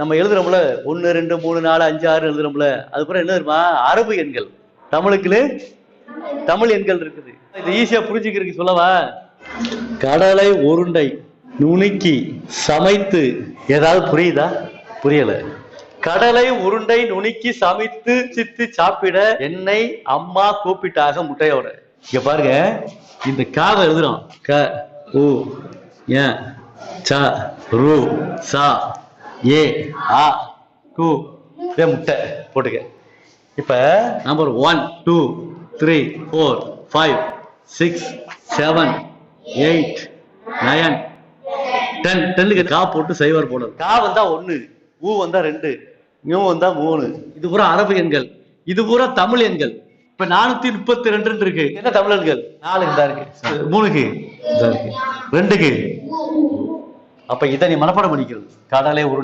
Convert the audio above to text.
நம்ம எழுதுறோம்ல ஒன்று ரெண்டு மூணு நாலு அஞ்சு ஆறு எழுதுறோம்ல அதுக்கப்புறம் என்ன தெரியுமா? அரபு எண்கள். தமிழுக்குன்னு தமிழ் எண்கள் இருக்குது. இது ஈஸியா புரிஞ்சுக்கிறதுக்கு சொல்லவா? கடலை உருண்டை நுணுக்கி சமைத்து ஏதாவது புரியுதா? புரியல. கடலை உருண்டை நுணுக்கி சமைத்து சித்து சாப்பிட என்னை அம்மா கூப்பிட்டாக முட்டையோட. இங்க பாருங்க இந்த காவை எழுதுறோம். க ஊ ஏ ச ரூ சா. ஏ ஆ டூ இதே முட்டை போட்டுக்க. இப்போ number one two three four five six seven eight nine ten டென்னுக்கு கா போட்டு சைவர் போடணும். கா வந்தா ஒன்று ஊ வந்தா ரெண்டு ஞூ வந்தா மூணு. இது பூரா அரபு எண்கள். இது பூரா தமிழ் எண்கள். இப்ப நானூத்தி முப்பத்தி ரெண்டு இருக்கு. என்ன தமிழ் எண்கள்? நாலுக்கு தான் இருக்கு. மூணுக்கு. இதா இருக்கு. ரெண்டுக்கு. அப்ப இதை நீ மனப்பாடம் பண்ணிக்கிறது. கடலை உருண்டை